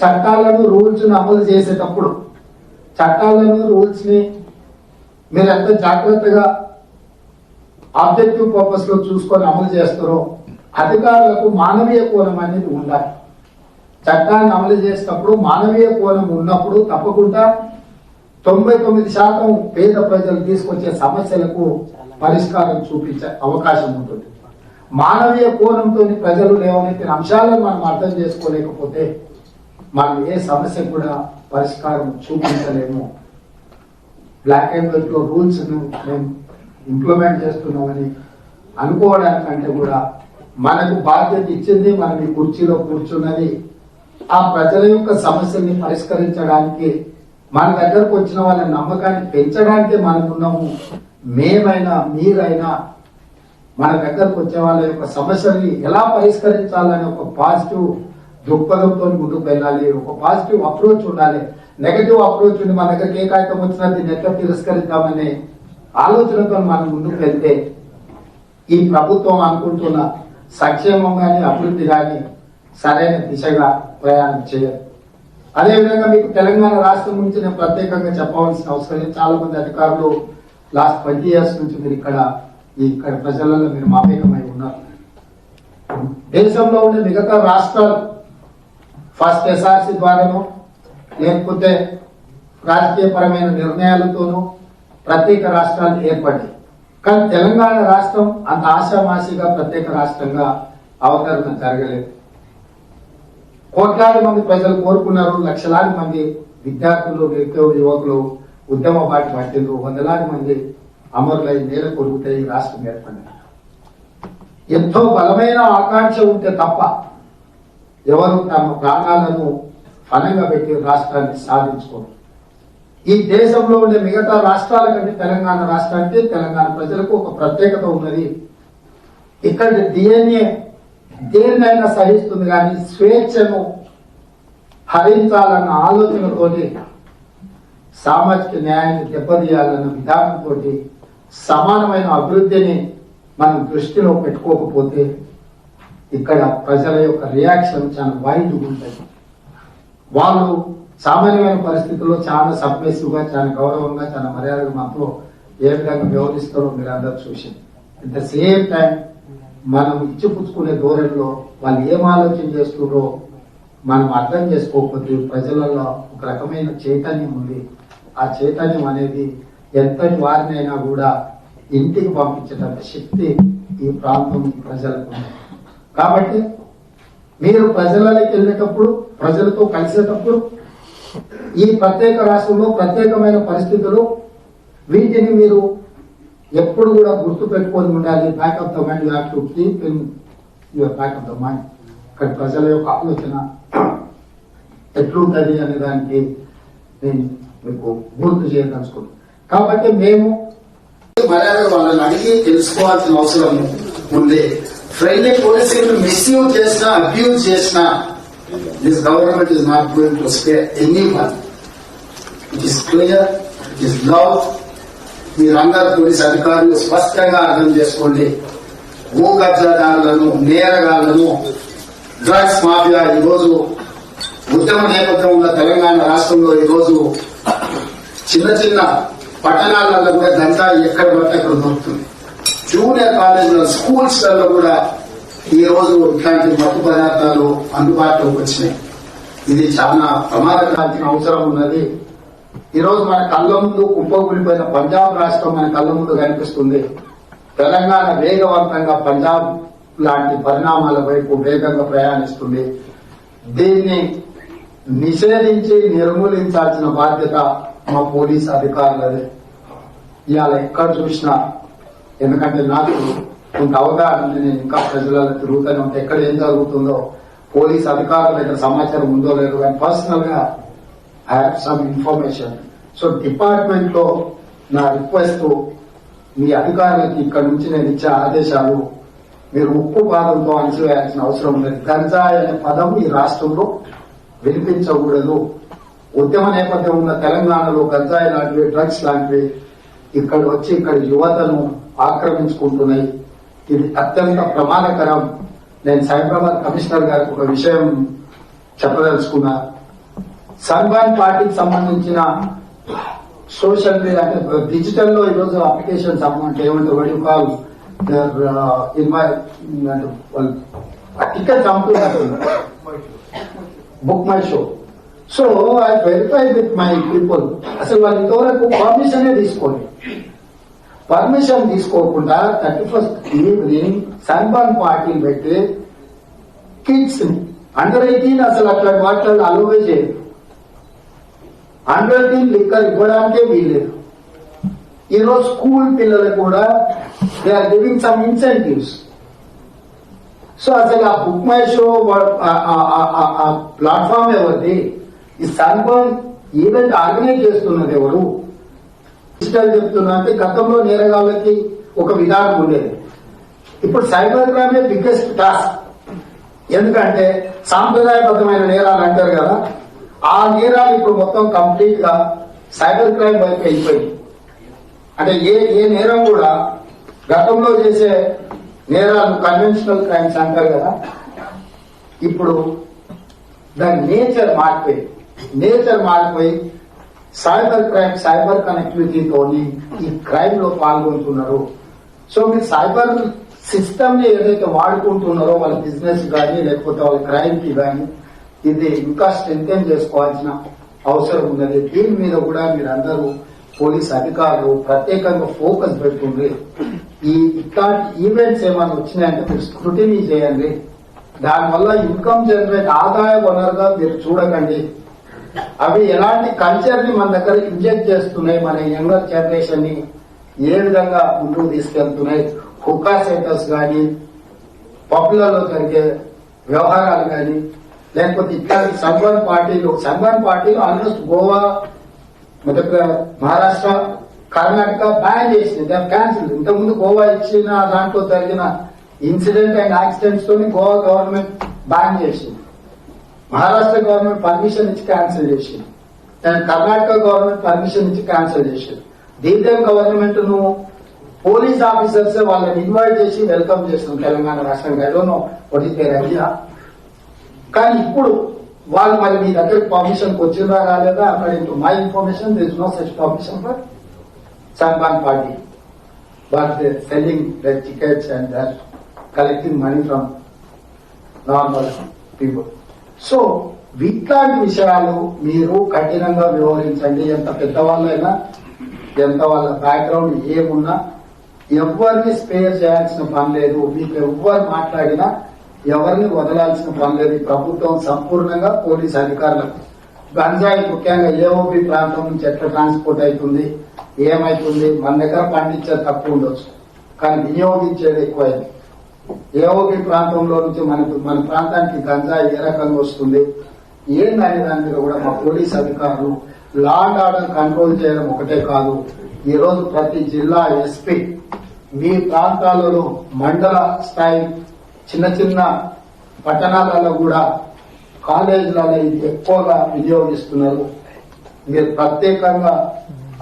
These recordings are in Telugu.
చట్టాలను రూల్స్ అమలు చేసేటప్పుడు చట్టాలను రూల్స్ని మీరు ఎంత జాగ్రత్తగా ఆబ్జెక్టివ్ పర్పస్లో చూసుకొని అమలు చేస్తారో అధికారులకు మానవీయ కోణం అనేది ఉండాలి. చట్టాన్ని అమలు చేసేటప్పుడు మానవీయ కోణం ఉన్నప్పుడు తప్పకుండా తొంభై తొమ్మిది శాతం పేద ప్రజలు తీసుకొచ్చే సమస్యలకు పరిష్కారం చూపించే అవకాశం ఉంటుంది. మానవీయ కోణంతో ప్రజలు లేవనెత్తిన అంశాలను మనం అర్థం చేసుకోలేకపోతే మనం ఏ సమస్య కూడా పరిష్కారం చూపించలేము. బ్లాక్ అండ్ వైట్లో రూల్స్ మేము ఇంప్లిమెంట్ చేస్తున్నామని అనుకోవడానికంటే కూడా మనకు బాధ్యత ఇచ్చింది మనం ఈ కుర్చీలో కూర్చున్నది. ఆ ప్రజల యొక్క సమస్యల్ని పరిష్కరించడానికి మన దగ్గరకు వచ్చిన వాళ్ళ నమ్మకాన్ని పెంచడానికి మనకున్నాము. మేమైనా మీరైనా మన దగ్గరకు వచ్చే వాళ్ళ యొక్క సమస్యల్ని ఎలా పరిష్కరించాలని ఒక పాజిటివ్ దృక్పథంతో ముందుకు వెళ్ళాలి ఒక పాజిటివ్ అప్రోచ్ ఉండాలి. నెగటివ్ అప్రోచ్ ఉంది మన దగ్గరికి ఏ కాగితం వచ్చినా దీన్ని ఎట్లా తిరస్కరిద్దామనే ఆలోచనతో మనం ముందుకు వెళ్తే ఈ ప్రభుత్వం అనుకుంటున్న సంక్షేమం కానీ అభివృద్ధి కానీ సరైన దిశగా ప్రయాణం చేయదు. అదేవిధంగా మీకు తెలంగాణ రాష్ట్రం గురించి నేను ప్రత్యేకంగా చెప్పవలసిన అవసరం చాలా మంది అధికారులు లాస్ట్ ట్వంటీ ఇయర్స్ నుంచి మీరు ఇక్కడ ఇక్కడ ప్రజలలో మీరు మాపేకమై ఉన్నారు. దేశంలో ఉండే మిగతా రాష్ట్రాలు ఫస్ట్ ఎస్ఆర్సి ద్వారానో లేకపోతే రాజకీయపరమైన నిర్ణయాలతోనూ ప్రత్యేక రాష్ట్రాలు ఏర్పడ్డాయి. కానీ తెలంగాణ రాష్ట్రం అంత ఆశామాషిగా ప్రత్యేక రాష్ట్రంగా అవతరణ జరగలేదు. కోట్లాది మంది ప్రజలు కోరుకున్నారు లక్షలాది మంది విద్యార్థులు నిరుద్యోగ యువకులు ఉద్యమ బాటి పట్టిండ్రు. వందలాది మంది అమరులై నేల కొరుగుతే ఈ రాష్ట్రం ఏర్పడింది ఎంతో బలమైన ఆకాంక్ష ఉంటే తప్ప ఎవరు తమ ప్రాణాలను ఫలంగా పెట్టి రాష్ట్రాన్ని సాధించుకోరు. ఈ దేశంలో ఉండే మిగతా రాష్ట్రాల కంటే తెలంగాణ రాష్ట్రానికి తెలంగాణ ప్రజలకు ఒక ప్రత్యేకత ఉన్నది. ఇక్కడ డిఎన్ఏ దేన్నైనా సహిస్తుంది కానీ స్వేచ్ఛను హరించాలన్న ఆలోచనతోటి సామాజిక న్యాయాన్ని దెబ్బతీయాలన్న విధానంతో సమానమైన అభివృద్ధిని మనం దృష్టిలో పెట్టుకోకపోతే ఇక్కడ ప్రజల యొక్క రియాక్షన్ చాలా వైల్డ్ ఉంటుంది. వాళ్ళు సామాన్యమైన పరిస్థితుల్లో చాలా సబ్మెసివ్గా చాలా గౌరవంగా చాలా మర్యాదగా మాతో ఏ విధంగా వ్యవహరిస్తారో మీరు అందరూ చూసి అట్ ద సేమ్ టైం మనం ఇచ్చిపుచ్చుకునే ధోరణిలో వాళ్ళు ఏం ఆలోచన చేస్తున్నారో మనం అర్థం చేసుకోకపోతే ప్రజలలో ఒక రకమైన చైతన్యం ఉంది. ఆ చైతన్యం అనేది ఎంతటి వారినైనా కూడా ఇంటికి పంపించేటంత శక్తి ఈ ప్రాంతం ప్రజలకు ఉంది. కాబట్టి మీరు ప్రజలకి వెళ్ళేటప్పుడు ప్రజలతో కలిసేటప్పుడు ఈ ప్రత్యేక రాష్ట్రంలో ప్రత్యేకమైన పరిస్థితులు వీటిని మీరు ఎప్పుడు కూడా గుర్తు పెట్టుకొని ఉండాలి. Back of the mind you to keep in your back of the mind ఇక్కడ ప్రజల యొక్క ఆలోచన ఎట్లుంటది అనే దానికి నేను మీకు గుర్తు చేయదలుచుకుంటున్నాను కాబట్టి మేము మర్యాద వాళ్ళని అడిగి తెలుసుకోవాల్సిన అవసరం ఉంది ఫ్రైడే పోలీసులు మిస్యూజ్ చేసినా అబ్యూజ్ చేసినా this government is not going to stay any one it is clear it is love మీరందరూ పోలీస్ అధికారులు స్పష్టంగా అర్థం చేసుకోండి. భూ కబ్జాదారులను నేరగాళ్ళను డ్రగ్స్ మాఫియా ఈరోజు ఉద్యమ నేపథ్యం ఉన్న తెలంగాణ రాష్ట్రంలో ఈరోజు చిన్న చిన్న పట్టణాలలో కూడా గంజాయి ఎక్కడ పడితే అక్కడ దొరుకుతుంది. జూనియర్ కాలేజీలో స్కూల్స్లలో కూడా ఈ రోజు ఇట్లాంటి మత్తు పదార్థాలు అందుబాటులోకి వచ్చినాయి. ఇది చాలా ప్రమాదకరాల్సిన అవసరం ఉన్నది. ఈ రోజు మన కళ్ళ ముందు కుప్పకూలిపోయిన పంజాబ్ రాష్ట్రం మన కళ్ళ ముందు కనిపిస్తుంది. తెలంగాణ వేగవంతంగా పంజాబ్ లాంటి పరిణామాల వైపు వేగంగా ప్రయాణిస్తుంది. దీన్ని నిషేధించి నిర్మూలించాల్సిన బాధ్యత మా పోలీస్ అధికారులదే. ఇవాళ ఎక్కడ చూసినా ఎందుకంటే నాకు కొంత అవగాహన నేను ఇంకా ప్రజలలో తిరుగుతూనే ఉంటే. ఎక్కడ ఏం జరుగుతుందో పోలీస్ అధికారుల దగ్గర సమాచారం ఉందో లేదో కానీ పర్సనల్గా I have some information so డిపార్ట్మెంట్లో నా రిక్వెస్ట్ మీ అధికారులకి ఇక్కడ నుంచి నేను ఇచ్చే ఆదేశాలు మీరు ఉప్పు పాదంతో అణచివేయాల్సిన అవసరం లేదు గంజాయి అనే పదం ఈ రాష్ట్రంలో వినిపించకూడదు. ఉద్యమ నేపథ్యం ఉన్న తెలంగాణలో గంజాయి లాంటివి డ్రగ్స్ లాంటివి ఇక్కడ వచ్చి ఇక్కడ యువతను ఆక్రమించుకుంటున్నాయి. ఇది అత్యంత ప్రమాదకరం. నేను సైబరాబాద్ కమిషనర్ గారికి ఒక విషయం చెప్పదలుచుకున్నా. సర్వాన్ పార్టీకి సంబంధించిన సోషల్ మీడియా అంటే డిజిటల్లో ఈరోజు అప్లికేషన్స్ అమౌంట్ ఏమంటే వడి కాల్ అంటే tickets book my show. So I verify with my people. అసలు వాళ్ళు ఇంతవరకు పర్మిషన్ తీసుకోండి పర్మిషన్ తీసుకోకుండా thirty first evening Sunburn party పెట్టి కిడ్స్ అండర్ ఎయిటీన్ అసలు అట్లా వాటిలో అలోవే చేయదు అండర్ ఎయిటీన్ లిక్కర్ ఇవ్వడానికే వీల్లేదు. ఈరోజు స్కూల్ పిల్లలకు కూడా they are giving some incentives. So అసలు ఆ బుక్ మై షో ప్లాట్ఫామ్ ఎవరిది? ఈ సన్బర్న్ ఈవెంట్ ఆర్గనైజ్ చేస్తున్నది ఎవరు? డిజిటల్ చెప్తున్నా అంటే గతంలో నేరగాళ్ళకి ఒక విధానం ఉండేది. ఇప్పుడు సైబర్ క్రైమే బిగ్గెస్ట్ టాస్క్. ఎందుకంటే సాంప్రదాయబద్ధమైన నేరాలు అంటారు కదా ఆ నేరాలు ఇప్పుడు మొత్తం కంప్లీట్గా సైబర్ క్రైమ్ వైపు వెళ్ళిపోయింది. అంటే ఏ ఏ నేరం కూడా గతంలో చేసే నేరాలు కన్వెన్షనల్ క్రైమ్స్ అంటారు కదా ఇప్పుడు దాని నేచర్ మారిపోయి నేచర్ మారిపోయి సైబర్ క్రైమ్ సైబర్ కనెక్టివిటీతో ఈ క్రైమ్లో పాల్గొంటున్నారు. సో మీరు సైబర్ సిస్టమ్ని ఏదైతే వాడుకుంటున్నారో వాళ్ళ బిజినెస్ కానీ లేకపోతే వాళ్ళ క్రైమ్కి కానీ ఇది ఇంకా స్ట్రెంగ్ చేసుకోవాల్సిన అవసరం ఉన్నది. దీని మీద కూడా మీరందరూ పోలీస్ అధికారులు ప్రత్యేకంగా ఫోకస్ పెట్టుకుంది ఈ ఇట్లాంటి ఈవెంట్స్ ఏమైనా వచ్చినాయంటే మీరు స్క్రూటినీ చేయండి. దానివల్ల ఇన్కమ్ జనరేట్ ఆదాయ వనరుగా మీరు చూడకండి. అవి ఎలాంటి కల్చర్ని మన దగ్గర ఇంజెక్ట్ చేస్తున్నాయి మన యంగర్ జనరేషన్ని ఏ విధంగా ముందుకు తీసుకెళ్తున్నాయి? హుకా సెంటర్స్ కానీ పబ్లలో జరిగే వ్యవహారాలు కానీ లేకపోతే ఇట్లాంటి సంఘన్ పార్టీలు సంఘన్ పార్టీలు ఆల్మోస్ట్ గోవా మొదట మహారాష్ట్ర కర్ణాటక బ్యాన్ చేసింది క్యాన్సిల్ ఇంతకుముందు గోవా ఇచ్చిన దాంట్లో జరిగిన ఇన్సిడెంట్ అండ్ యాక్సిడెంట్స్ తోని గోవా గవర్నమెంట్ బ్యాన్ చేసింది. మహారాష్ట్ర గవర్నమెంట్ పర్మిషన్ ఇచ్చి క్యాన్సిల్ చేసింది. దాని కర్ణాటక గవర్నమెంట్ పర్మిషన్ ఇచ్చి క్యాన్సిల్ చేసింది. దీంతో గవర్నమెంట్ను పోలీస్ ఆఫీసర్స్ వాళ్ళని ఇన్వైట్ చేసి వెల్కమ్ చేస్తుంది తెలంగాణ రాష్ట్రానికి ఐ డోంట్ కానీ ఇప్పుడు వాళ్ళు మరి మీ దగ్గరకు పర్మిషన్ వచ్చిందా రాలేదా according to my information this no such permission for Samman party but selling the tickets and collecting money from normal people so ఇట్లాంటి విషయాలు మీరు కఠినంగా వ్యవహరించండి. ఎంత పెద్దవాళ్ళైనా ఎంత వాళ్ళ బ్యాక్గ్రౌండ్ ఏమున్నా ఎవరిని స్పేర్ చేయాల్సిన పని లేదు. మీకు ఎవరు మాట్లాడినా ఎవరిని వదలాల్సిన పని లేదు. ప్రభుత్వం సంపూర్ణంగా పోలీస్ అధికారులకు గంజాయి ముఖ్యంగా ఏఓపి ప్రాంతం నుంచి ఎట్లా ట్రాన్స్పోర్ట్ అవుతుంది ఏమైతుంది మన దగ్గర పండించేది తక్కువ ఉండొచ్చు. కానీ వినియోగించేది ఎక్కువైంది. ఏఓబి ప్రాంతంలో నుంచి మనకు మన ప్రాంతానికి గంజాయి ఏ రకంగా వస్తుంది? ఏంటనే దాని మీద కూడా మా పోలీస్ అధికారులు లా అండ్ ఆర్డర్ కంట్రోల్ చేయడం ఒకటే కాదు. ఈరోజు ప్రతి జిల్లా ఎస్పీ మీ ప్రాంతాలలో మండల స్థాయి చిన్న చిన్న పట్టణాలలో కూడా కాలేజీలలో ఇది ఎక్కువగా వినియోగిస్తున్నారు. మీరు ప్రత్యేకంగా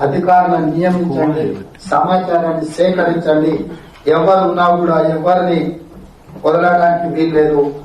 అధికారులను నియమించండి సమాచారాన్ని సేకరించండి. ఎవరున్నా కూడా ఎవరిని వదలడానికి వీల్లేదు.